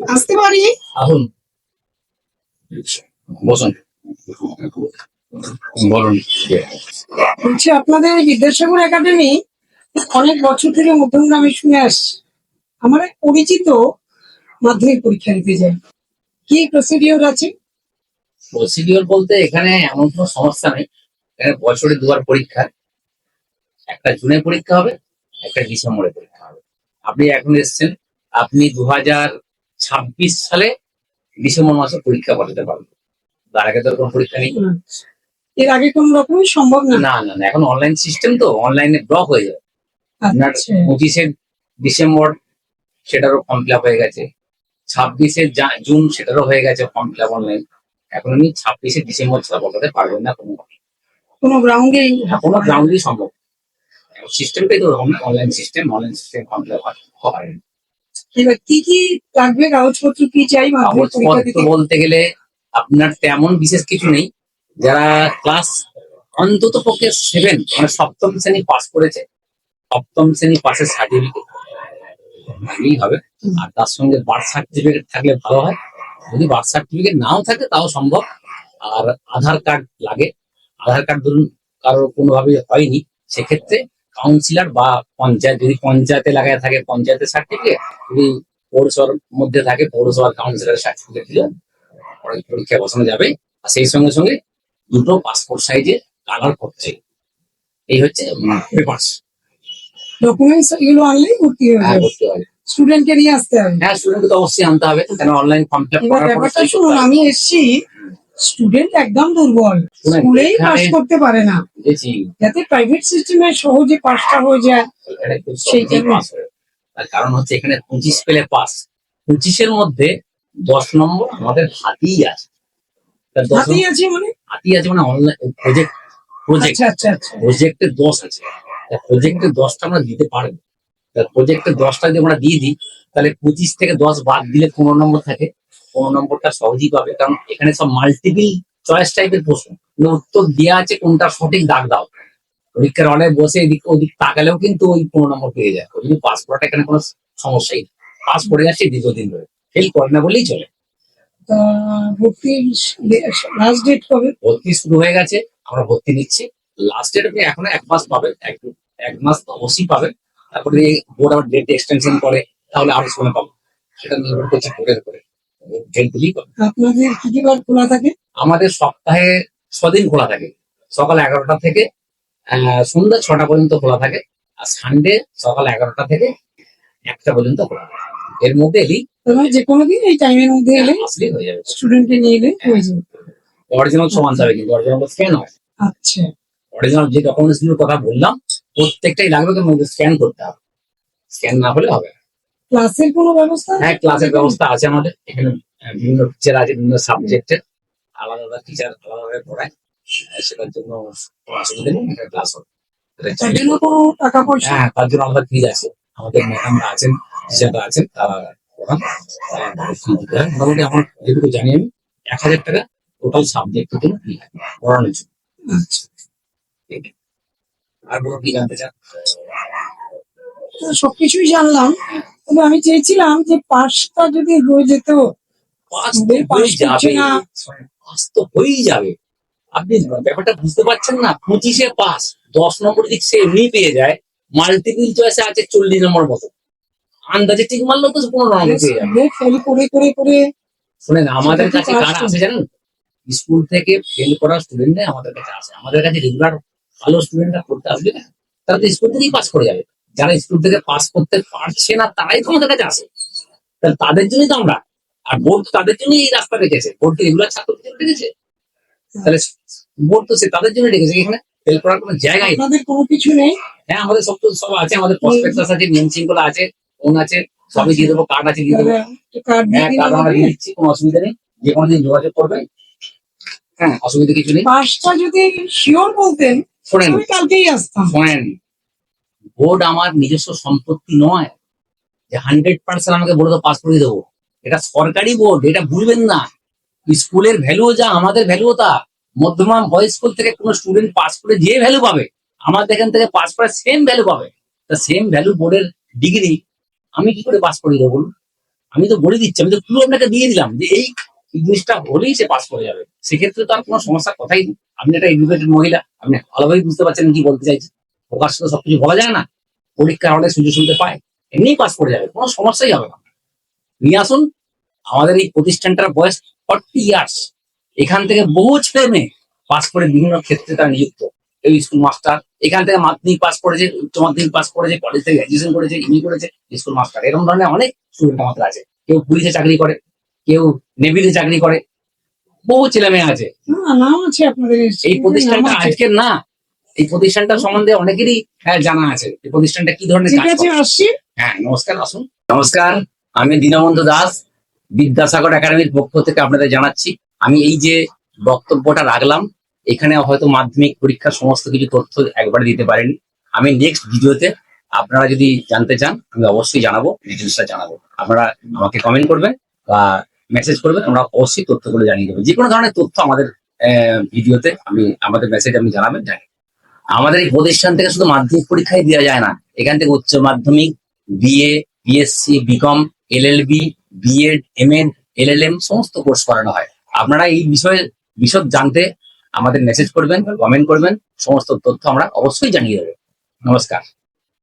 আসতে পারি? আসুন বসুন। বলুন। বলছি আপনাদের বিদ্যাসাগর একাডেমি অনেক বছর থেকে মধ্যমগ্রামে শুনে আসছি। আমার এক পরিচিত মাধ্যমিক পরীক্ষা দিতে যায় কি প্রসিডিওর আছে? প্রসিডিওর বলতে এখানে এমন কোনো সমস্যা নেই। এখানে বছরে দুবার পরীক্ষা। একটা জুনে পরীক্ষা হবে একটা ডিসেম্বরে পরীক্ষা হবে। আপনি এখন এসেছেন আপনি দু হাজার ছাব্বিশ সালে ডিসেম্বর মাসে পরীক্ষা পাঠাতে পারবেন তার আগে তো কোনো পরীক্ষা নেই। এর আগে কোন রকমই সম্ভব না? না না এখন অনলাইন সিস্টেম তো অনলাইনে ব্লক হয়ে যাবে আপনার আচ্ছা। পঁচিশে ডিসেম্বর সেটারও ফর্ম ফিল হয়ে গেছে। ছাব্বিশে জুন সেটারও হয়ে গেছে ফর্ম ফিল আপ অনলাইন এখন আমি ছাব্বিশে ডিসেম্বর ছাড়া বলতে পারবেন না কোনো। কোনো গ্রাউন্ডেই কোনো গ্রাউন্ডেই সম্ভব। সিস্টেমটাই তো online system online system form fill up হয় এবার কি কি লাগবে কাগজপত্র কি চাই কাগজপত্র বলতে গেলে আপনার তেমন বিশেষ কিছু নেই। যারা ক্লাস অন্তত পক্ষে সেভেন মানে সপ্তম শ্রেণি পাস করেছে সপ্তম শ্রেণি পাসের সার্টিফিকেট হবে। আর তার সঙ্গে বার্থ সার্টিফিকেট থাকলে ভালো হয়। যদি বার্থ সার্টিফিকেট নাও থাকে তাও সম্ভব। আর আধার কার্ড লাগে। আধার কার্ড ধরুন কারোর কোনোভাবে হয়নি সেক্ষেত্রে কাউন্সিলর বা পঞ্চায়েত যদি পঞ্চায়েতে লাগায় থাকে পঞ্চায়েতের সার্টিফিকেট যদি পৌরসভার মধ্যে থাকে পৌরসভার কাউন্সিলরের সার্টিফিকেট দিলে পরে পরীক্ষায় বসানো যাবে। আর সেই সঙ্গে সঙ্গে দুটো পাসপোর্ট সাইজে কালার করছে এই হচ্ছে পেপার্স ডকুমেন্টস এগুলো আনলেই ভর্তি হয়ে হ্যাঁ যাবে। হবে স্টুডেন্টকে নিয়ে আসতে হবে। হ্যাঁ স্টুডেন্টকে তো অবশ্যই আনতে হবে। কেন অনলাইন ফর্ম ফিল এবার ব্যাপারটা শুনুন আমি এসছি স্টুডেন্ট একদম দুর্বল। স্কুলেই পাস করতে পারে না। যাতে প্রাইভেট সিস্টেমে সহজে পাসটা হয়ে যায় সেই। পাস। তার কারণ হচ্ছে এখানে পঁচিশ পেলে পাস পঁচিশের মধ্যে দশ নম্বর আমাদের হাতেই আছে। হাতেই আছে মানে? হাতেই আছে মানে অনলাইন প্রজেক্ট প্রজেক্ট আচ্ছা আচ্ছা আচ্ছা। দশ আছে। দশটা আমরা দিতে পারব। দশটা যদি আমরা দিয়ে দিই তাহলে পঁচিশ থেকে দশ বাদ দিলে পনেরো নম্বর থাকে। পনেরো নম্বরটা সহজেই পাবে। কারণ এখানে সব মাল্টিপল চয়েস টাইপের প্রশ্ন। কিন্তু উত্তর দেওয়া আছে কোনটা সঠিক দাগ দাও। পরীক্ষার হলে বসে এদিক ওদিক তাকালেও কিন্তু ওই পনেরো নম্বর পেয়ে যায়। ওই জন্য পাস করাটা এখানে কোনো সমস্যাই নেই। পাস করে যাচ্ছে দীর্ঘদিন ধরে। ফেল করে না বললেই চলে। লাস্ট ডেট কবে? ভর্তি শুরু হয়ে গেছে। আমরা ভর্তি নিচ্ছি। লাস্ট ডেট আপনি এখনও এক মাস পাবেন। এক এক মাস তো অবশ্যই পাবেন। তারপরে বোর্ড আবার ডেট এক্সটেনশন করে তাহলে আরও সময় পাবো। সেটা নির্ভর করছে বোর্ডের উপরে। আপনাদের বার খোলা থাকে? আমাদের সপ্তাহে ছদিন খোলা থাকে। সকাল এগারোটা থেকে সন্ধ্যা ছটা পর্যন্ত খোলা থাকে আর সানডে সকাল এগারোটা থেকে একটা পর্যন্ত খোলা থাকে। এর মধ্যে তার মানে যে কোনো দিন এই টাইমের মধ্যে এলে আসলেই হয়ে যাবে। স্টুডেন্টকে নিয়ে এলে হয়ে যাবে। অরিজিনাল সমান যাবে কিন্তু অরিজিনাল স্ক্যান হয় আচ্ছা। অরিজিনাল যে ডকুমেন্টসগুলোর কথা বললাম প্রত্যেকটাই লাগবে কিন্তু মধ্যে স্ক্যান করতে হবে। স্ক্যান না হলে হবে না। ক্লাসের কোনো ব্যবস্থা? হ্যাঁ ক্লাসের ব্যবস্থা আছে আমাদের। এখানে বিভিন্ন টিচার আছে বিভিন্ন সাবজেক্টের আলাদা আলাদা টিচার আলাদাভাবে পড়ায়। সেটার জন্য অসুবিধা নেই ক্লাস হবে। তার জন্য কোনো টাকা পয়সা? হ্যাঁ তার জন্য আলাদা ফিজ আছে। আমাদের ম্যাডামরা আছেন টিচাররা আছেন তারা পড়ান। আমাদের। মোটামুটি আমার যেটুকু জানি আমি এক হাজার টাকা টোটাল সাবজেক্টের জন্য fee পড়ানোর জন্য। আচ্ছা। আর কোনো কি জানতে চান? সবকিছুই জানলাম। তবে আমি চেয়েছিলাম যে পাসটা যদি হয়ে যেত পাস তো হয়েই যাবে। না। পাস তো হয়েই যাবে। আপনি ব্যাপারটা বুঝতে পারছেন না? পঁচিশে পাস দশ নম্বর দিক সে এমনি পেয়ে যায়। মাল্টিপল চয়েসে আছে চল্লিশ নম্বর মতো। আন্দাজে ঠিক মারলেও তো পনেরো নম্বর পেয়ে যাবে। ফেল করে করে করে। শুনেন আমাদের কাছে কারা আছে জানেন? স্কুল থেকে ফেল করা স্টুডেন্টরাই আমাদের কাছে আসে। আমাদের কাছে রেগুলার ভালো স্টুডেন্টরা করতে আসবে না। তারা তো স্কুল থেকেই পাস করে যাবে। যারা স্কুল থেকে পাস করতে পারছে না তারাই তো আমাদের কাছে আসে। তাহলে তাদের জন্যই তো আমরা আর বোর্ড তাদের জন্যই এই রাস্তা রেখেছে বোর্ড কি রেগুলার ছাত্রদের জন্য রেখেছে তাহলে বোর্ড তো সে তাদের জন্য রেখেছে এখানে ফেল করার কোনো জায়গায়। আপনাদের কোনো কিছু নেই। হ্যাঁ আমাদের সব তো সব আছে আমাদের প্রসপেক্টাস আছে নিয়ম শৃঙ্খলা আছে ফোন আছে সবই দিয়ে দেবো কার্ড আছে দিয়ে দেবো। হ্যাঁ কার্ড আমরা দিয়ে দিচ্ছি কোনো অসুবিধা নেই। যে কোনো দিন যোগাযোগ করবে। হ্যাঁ। অসুবিধা কিছু নেই। পাসটা যদি শিওর বলতেন শোনেন। কালকেই আসতাম। শোনেন। বোর্ড আমার নিজস্ব সম্পত্তি নয়। যে হান্ড্রেড পার্সেন্ট আমাকে বলে পাস করে দেবো। এটা সরকারি বোর্ড, এটা ভুলবেন না। স্কুলের ভ্যালু যা, আমাদের ভ্যালুও তা। মধ্যমান বয় স্কুল থেকে কোনো স্টুডেন্ট পাস করে যে ভ্যালু পাবে, আমাদের এখান থেকে পাস করে সেম ভ্যালু পাবে। তা সেম ভ্যালু বোর্ডের ডিগ্রি আমি কি করে পাস করে দেবো বলুন? আমি তো বলে দিচ্ছি, আমি তো ক্লু আপনাকে দিয়ে দিলাম যে এই জিনিসটা হলেই সে পাস করে যাবে। সেক্ষেত্রে তো আর কোনো সমস্যার কথাই নেই। আপনি একটা এডুকেটেড মহিলা, আপনি ভালোভাবেই বুঝতে পারছেন কি বলতে চাইছেন প্রকাশ তো সবকিছু বলা যায় না পরীক্ষার হলে সুযোগ সুবিধা পায় এমনিই পাস করে যাবে কোনো সমস্যাই হবে না। নিয়ে আসুন আমাদের এই প্রতিষ্ঠানটার বয়স ফর্টি ইয়ার্স এখান থেকে বহু ছেলে মেয়ে পাস করে বিভিন্ন ক্ষেত্রে তারা নিযুক্ত। এই স্কুল মাস্টার এখান থেকে মাধ্যমিক পাস করেছে উচ্চ মাধ্যমিক পাস করেছে কলেজ থেকে গ্রাজুয়েশন করেছে এমনি করেছে স্কুল মাস্টার এরকম ধরনের অনেক স্টুডেন্ট আমাদের আছে। কেউ পুলিশে চাকরি করে কেউ নেভিতে চাকরি করে বহু ছেলে মেয়ে আছে। না নাম আছে আপনাদের এই প্রতিষ্ঠানটা আজকের না এই প্রতিষ্ঠানটা সম্বন্ধে অনেকেরই হ্যাঁ, জানা আছে। এই প্রতিষ্ঠানটা কি ধরনের কাজ করে। আসছি। হ্যাঁ নমস্কার আসুন। নমস্কার আমি দীনবন্ধু দাস বিদ্যাসাগর একাডেমির পক্ষ থেকে আপনাদের জানাচ্ছি। আমি এই যে বক্তব্যটা রাখলাম এখানে হয়তো মাধ্যমিক পরীক্ষার সমস্ত কিছু তথ্য একবারে দিতে পারেনি। আমি নেক্সট ভিডিওতে আপনারা যদি জানতে চান আমি অবশ্যই জানাব ডিটেলসটা জানাব। আপনারা আমাকে কমেন্ট করবেন বা মেসেজ করবেন আমরা অবশ্যই তথ্যগুলো জানিয়ে দেবো। যে কোনো ধরনের তথ্য আমাদের ভিডিওতে আমি আমাদের মেসেজ আপনি জানাবেন জানি আমাদের এই প্রতিষ্ঠান থেকে শুধু মাধ্যমিক পরীক্ষাই দেওয়া যায় না। এখান থেকে উচ্চ মাধ্যমিক BA BSc BCom LLB BEd L M সমস্ত কোর্স করানো হয়। আপনারা এই বিষয়ে বিশদ জানতে আমাদের মেসেজ করবেন কমেন্ট করবেন, সমস্ত তথ্য আমরা অবশ্যই জানিয়ে দেবে। নমস্কার।